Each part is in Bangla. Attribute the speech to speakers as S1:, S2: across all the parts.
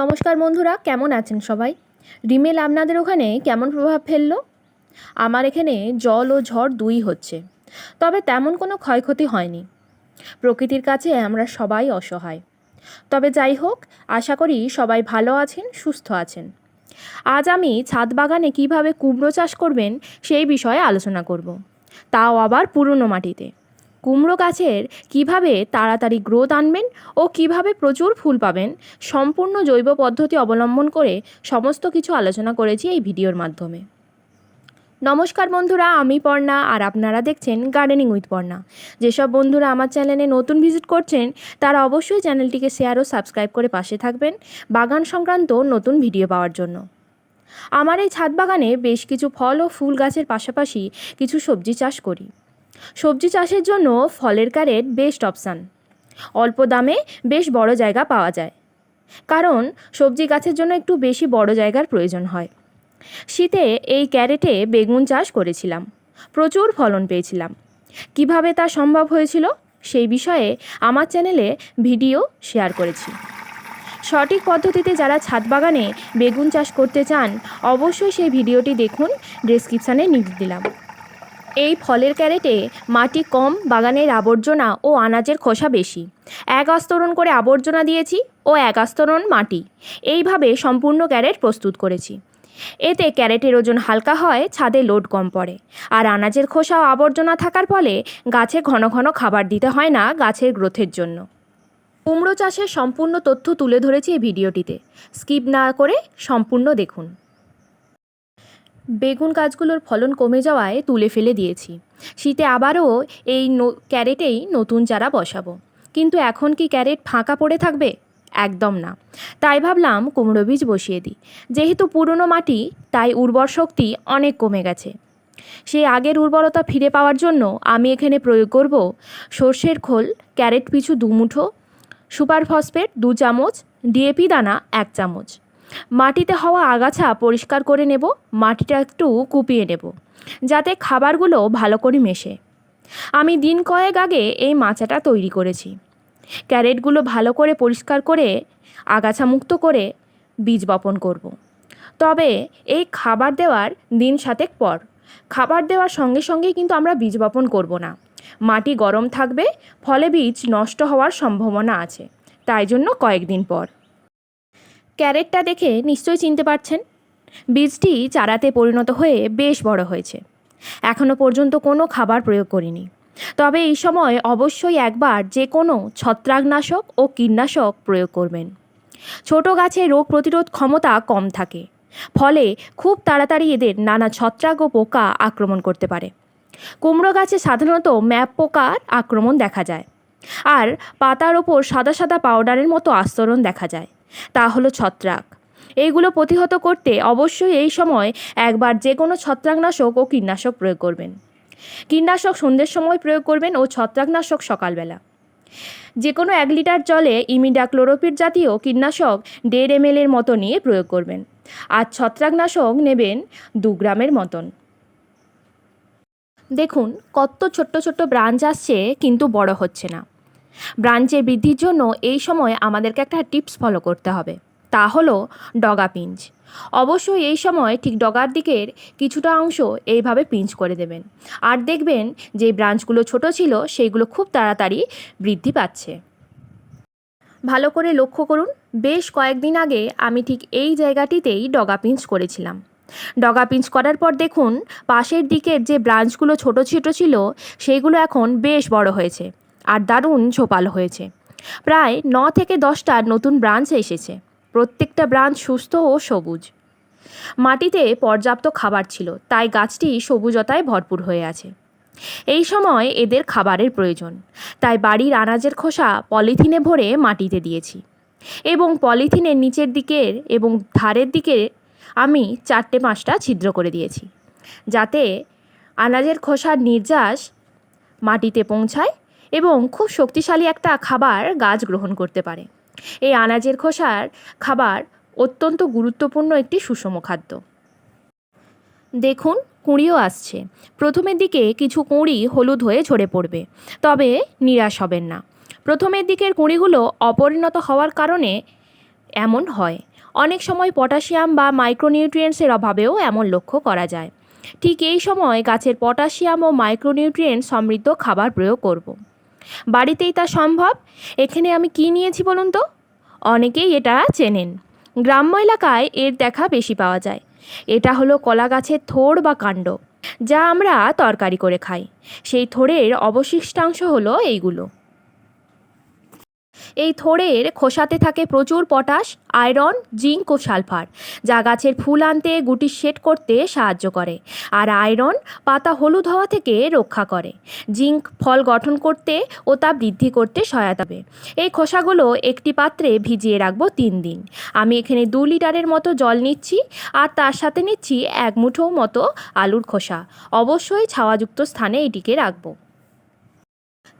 S1: নমস্কার বন্ধুরা, কেমন আছেন সবাই? রিমেল আপনাদের ওখানে কেমন প্রভাব ফেলল? আমার এখানে জল ও ঝড় দুই হচ্ছে, তবে তেমন কোনো ক্ষয়ক্ষতি হয়নি। প্রকৃতির কাছে আমরা সবাই অসহায়। তবে যাই হোক, আশা করি সবাই ভালো আছেন, সুস্থ আছেন। আজ আমি ছাদ বাগানে কীভাবে কুমড়ো চাষ করবেন সেই বিষয়ে আলোচনা করব। তাও আবার পুরনো মাটিতে। কুমড়ো গাছের কীভাবে তাড়াতাড়ি গ্রোথ আনবেন ও কীভাবে প্রচুর ফুল পাবেন সম্পূর্ণ জৈব পদ্ধতি অবলম্বন করে সমস্ত কিছু আলোচনা করেছি এই ভিডিওর মাধ্যমে। নমস্কার বন্ধুরা, আমি পর্ণা আর আপনারা দেখছেন গার্ডেনিং উইথ পর্ণা। যেসব বন্ধুরা আমার চ্যানেলে নতুন ভিজিট করছেন, তারা অবশ্যই চ্যানেলটিকে শেয়ার ও সাবস্ক্রাইব করে পাশে থাকবেন বাগান সংক্রান্ত নতুন ভিডিও পাওয়ার জন্য। আমার এই ছাদ বাগানে বেশ কিছু ফল ও ফুল গাছের পাশাপাশি কিছু সবজি চাষ করি। সবজি চাষের জন্য ফলের ক্যারেট বেস্ট অপশান। অল্প দামে বেশ বড় জায়গা পাওয়া যায়। কারণ সবজি গাছের জন্য একটু বেশি বড় জায়গার প্রয়োজন হয়। শীতে এই ক্যারেটে বেগুন চাষ করেছিলাম। প্রচুর ফলন পেয়েছিলাম। কীভাবে তা সম্ভব হয়েছিল সেই বিষয়ে আমার চ্যানেলে ভিডিও শেয়ার করেছি। সঠিক পদ্ধতিতে যারা ছাদ বাগানে বেগুন চাষ করতে চান, অবশ্যই সেই ভিডিওটি দেখুন ডেসক্রিপশানে লিঙ্ক দিলাম। এই ফলের ক্যারেটে মাটি কম, বাগানের আবর্জনা ও আনাজের খোসা বেশি। এক আস্তরণ করে আবর্জনা দিয়েছি ও এক আস্তরণ মাটি। এইভাবে সম্পূর্ণ ক্যারেট প্রস্তুত করেছি। এতে ক্যারেটের ওজন হালকা হয়, ছাদে লোড কম পড়ে। আর আনাজের খোসা ও আবর্জনা থাকার ফলে গাছে ঘন ঘন খাবার দিতে হয় না গাছের গ্রোথের জন্য। কুমড়ো চাষের সম্পূর্ণ তথ্য তুলে ধরেছি এই ভিডিওটিতে। স্কিপ না করে সম্পূর্ণ দেখুন। বেগুন গাছগুলোর ফলন কমে যাওয়ায় তুলে ফেলে দিয়েছি। শীতে আবারও এই ক্যারেটেই নতুন চারা বসাবো। কিন্তু এখন কি ক্যারেট ফাঁকা পড়ে থাকবে? একদম না। তাই ভাবলাম কুমড়ো বীজ বসিয়ে দিই। যেহেতু পুরনো মাটি, তাই উর্বর শক্তি অনেক কমে গেছে। সেই আগের উর্বরতা ফিরে পাওয়ার জন্য আমি এখানে প্রয়োগ করব সর্ষের খোল, ক্যারেট পিছু দু মুঠো সুপার ফসফেট দু চামচ, ডিএপি দানা এক চামচ। মাটিতে হওয়া আগাছা পরিষ্কার করে নেব, মাটিটা একটু কুপিয়ে নেব, যাতে খাবারগুলো ভালো করে মেশে। আমি দিন কয়েক আগে এই মাচাটা তৈরি করেছি। ক্যারেটগুলো ভালো করে পরিষ্কার করে আগাছা মুক্ত করে বীজ বপন করব। তবে এই খাবার দেওয়ার দিন সাতেক পর। খাবার দেওয়ার সঙ্গে সঙ্গেই কিন্তু আমরা বীজ বপন করব না। মাটি গরম থাকবে, ফলে বীজ নষ্ট হওয়ার সম্ভাবনা আছে। তাই জন্য কয়েকদিন পর। ক্যারেটটা দেখে নিশ্চয়ই চিনতে পারছেন। বীজটি চারাতে পরিণত হয়ে বেশ বড় হয়েছে। এখনও পর্যন্ত কোনো খাবার প্রয়োগ করিনি। তবে এই সময় অবশ্যই একবার যে কোনো ছত্রাকনাশক ও কীটনাশক প্রয়োগ করবেন। ছোট গাছে রোগ প্রতিরোধ ক্ষমতা কম থাকে। ফলে খুব তাড়াতাড়ি এদের নানা ছত্রাক ও পোকা আক্রমণ করতে পারে। কুমড়ো গাছে সাধারণত ম্যাপ পোকার আক্রমণ দেখা যায়। আর পাতার ওপর সাদা সাদা পাউডারের মতো আস্তরণ দেখা যায়। তা হলো ছত্রাক। এইগুলো প্রতিহত করতে অবশ্যই এই সময় একবার যে কোনো ছত্রাকনাশক ও কীটনাশক প্রয়োগ করবেন। কীটনাশক সন্ধ্যের সময় প্রয়োগ করবেন ও ছত্রাকনাশক সকালবেলা। যে কোনো এক লিটার জলে ইমিডাক্লোরোপিড জাতীয় কীটনাশক দেড় এম এর মতো নিয়ে প্রয়োগ করবেন। আর ছত্রাকনাশক নেবেন দু গ্রামের মতন। দেখুন, কত ছোট্ট ছোট্ট ব্রাঞ্চ আসছে কিন্তু বড় হচ্ছে না। ব্রাঞ্চের বৃদ্ধির জন্য এই সময় আমাদেরকে একটা টিপস ফলো করতে হবে। তা হলো ডগা পিঞ্চ। অবশ্যই এই সময় ঠিক ডগার দিকের কিছুটা অংশ এইভাবে পিঞ্চ করে দেবেন। আর দেখবেন যে ব্রাঞ্চগুলো ছোট ছিল, সেইগুলো খুব তাড়াতাড়ি বৃদ্ধি পাচ্ছে। ভালো করে লক্ষ্য করুন, বেশ কয়েকদিন আগে আমি ঠিক এই জায়গাটিতেই ডগা পিঞ্চ করেছিলাম। ডগা পিঞ্চ করার পর দেখুন, পাশের দিকের যে ব্রাঞ্চগুলো ছোট ছোট ছিল, সেইগুলো এখন বেশ বড় হয়েছে। আর দারুণ ঝোপালো হয়েছে। প্রায় ন থেকে দশটা নতুন ব্রাঞ্চ এসেছে। প্রত্যেকটা ব্রাঞ্চ সুস্থ ও সবুজ। মাটিতে পর্যাপ্ত খাবার ছিল, তাই গাছটি সবুজতায় ভরপুর হয়ে আছে। এই সময় এদের খাবারের প্রয়োজন, তাই বাড়ির আনাজের খোসা পলিথিনে ভরে মাটিতে দিয়েছি। এবং পলিথিনের নিচের দিকের এবং ধারের দিকে আমি চারটে পাঁচটা ছিদ্র করে দিয়েছি, যাতে আনাজের খোসার নির্যাস মাটিতে পৌঁছায় এবং খুব শক্তিশালী একটা খাবার গাছ গ্রহণ করতে পারে। এই আনাজের খোসার খাবার অত্যন্ত গুরুত্বপূর্ণ একটি সুষম খাদ্য। দেখুন, কুঁড়িও আসছে। প্রথমের দিকে কিছু কুঁড়ি হলুদ হয়ে ঝরে পড়বে, তবে নিরাশ হবেন না। প্রথমের দিকের কুঁড়িগুলো অপরিণত হওয়ার কারণে এমন হয়। অনেক সময় পটাশিয়াম বা মাইক্রোনিউট্রিয়েন্টসের অভাবেও এমন লক্ষ্য করা যায়। ঠিক এই সময় গাছের পটাশিয়াম ও মাইক্রোনিউট্রিয়েন্ট সমৃদ্ধ খাবার প্রয়োগ করব। বাড়িতেই তা সম্ভব? এখানে আমি কি নিয়েছি বলুন তো? অনেকেই এটা চেনেন। গ্রাম্য এলাকায় এর দেখা বেশি পাওয়া যায়। এটা হলো কলা গাছের থোড় বা কাণ্ড, যা আমরা তরকারি করে খাই। সেই থোড়ের অবশিষ্টাংশ হলো এইগুলো। এই থোড়ের খোসাতে থাকে প্রচুর পটাশ, আয়রন, জিঙ্ক ও সালফার, যা গাছের ফুল আনতে গুটি সেট করতে সাহায্য করে। আর আয়রন পাতা হলুদ হওয়া থেকে রক্ষা করে। জিঙ্ক ফল গঠন করতে ও তা বৃদ্ধি করতে সহায়তা হবে এই খোসাগুলো একটি পাত্রে ভিজিয়ে রাখব তিন দিন। আমি এখানে দু লিটারের মতো জল নিচ্ছি আর তার সাথে নিচ্ছি এক মুঠো মতো আলুর খোসা। অবশ্যই ছাওয়াযুক্ত স্থানে এটিকে রাখব।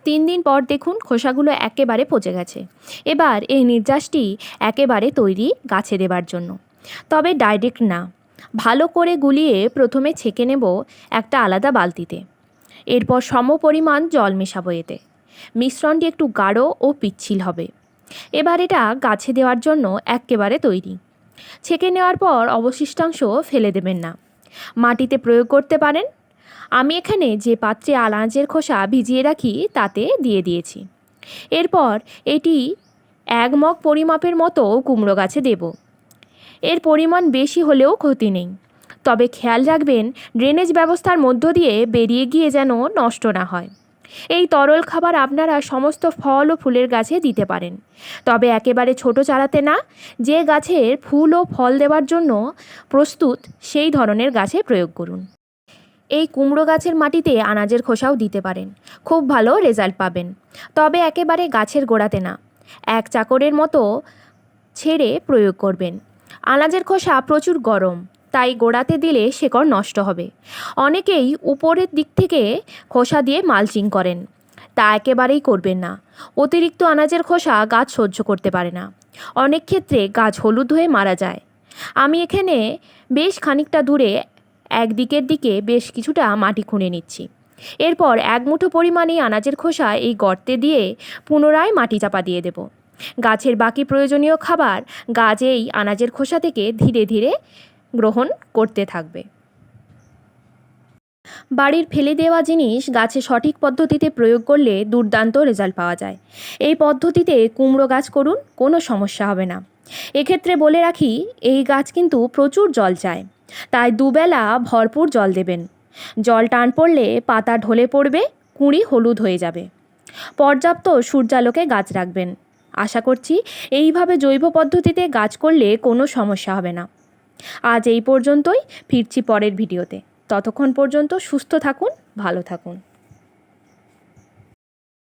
S1: তিন দিন পর দেখুন খোসাগুলো একেবারে পচে গেছে। এবার এই নির্যাসটি একেবারে তৈরি গাছে দেবার জন্য। তবে ডাইরেক্ট না। ভালো করে গুলিয়ে প্রথমে ছেঁকে নেব একটা আলাদা বালতিতে। এরপর সম পরিমাণ জল মেশাবো এতে। মিশ্রণটি একটু গাঢ় ও পিচ্ছিল হবে। এবার এটা গাছে দেওয়ার জন্য একেবারে তৈরি। ছেঁকে নেওয়ার পর অবশিষ্টাংশ ফেলে দেবেন না। মাটিতে প্রয়োগ করতে পারেন। আমি এখানে যে পাত্রে আনাজের খোসা ভিজিয়ে রাখি, তাতে দিয়ে দিয়েছি। এরপর এটি এক মগ পরিমাপের মতো কুমড়ো গাছে দেব। এর পরিমাণ বেশি হলেও ক্ষতি নেই। তবে খেয়াল রাখবেন ড্রেনেজ ব্যবস্থার মধ্য দিয়ে বেরিয়ে গিয়ে যেন নষ্ট না হয়। এই তরল খাবার আপনারা সমস্ত ফল ও ফুলের গাছে দিতে পারেন। তবে একেবারে ছোট চারাতে না, যে গাছের ফুল ও ফল দেওয়ার জন্য প্রস্তুত, সেই ধরনের গাছে প্রয়োগ করুন। এই কুমড়ো গাছের মাটিতে আনাজের খোসাও দিতে পারেন। খুব ভালো রেজাল্ট পাবেন। তবে একেবারে গাছের গোড়াতে না। এক চাকরের মতো ছেড়ে প্রয়োগ করবেন। আনাজের খোসা প্রচুর গরম, তাই গোড়াতে দিলে শেকড় নষ্ট হবে। অনেকেই উপরের দিক থেকে খোসা দিয়ে মালচিং করেন। তা একেবারেই করবেন না। অতিরিক্ত আনাজের খোসা গাছ সহ্য করতে পারে না। অনেক ক্ষেত্রে গাছ হলুদ হয়ে মারা যায়। আমি এখানে বেশ খানিকটা দূরে একদিকের দিকে বেশ কিছুটা মাটি খুঁড়ে নিচ্ছি। এরপর এক মুঠো পরিমাণেই আনাজের খোসা এই গর্তে দিয়ে পুনরায় মাটি চাপা দিয়ে দেব। গাছের বাকি প্রয়োজনীয় খাবার গাছ এই আনাজের খোসা থেকে ধীরে ধীরে গ্রহণ করতে থাকবে। বাড়ির ফেলে দেওয়া জিনিস গাছে সঠিক পদ্ধতিতে প্রয়োগ করলে দুর্দান্ত রেজাল্ট পাওয়া যায়। এই পদ্ধতিতে কুমড়ো গাছ করুন, কোনো সমস্যা হবে না। এক্ষেত্রে বলে রাখি, এই গাছ কিন্তু প্রচুর জল চায়। তাই দুবেলা ভরপুর জল দেবেন। জল টান পড়লে পাতা ঢলে পড়বে, কুঁড়ি হলুদ হয়ে যাবে। পর্যাপ্ত সূর্যালোকে গাছ রাখবেন। আশা করছি এইভাবে জৈব পদ্ধতিতে গাছ করলে কোনো সমস্যা হবে না। আজ এই পর্যন্তই, ফিরছি পরের ভিডিওতে। ততক্ষণ পর্যন্ত সুস্থ থাকুন, ভালো থাকুন।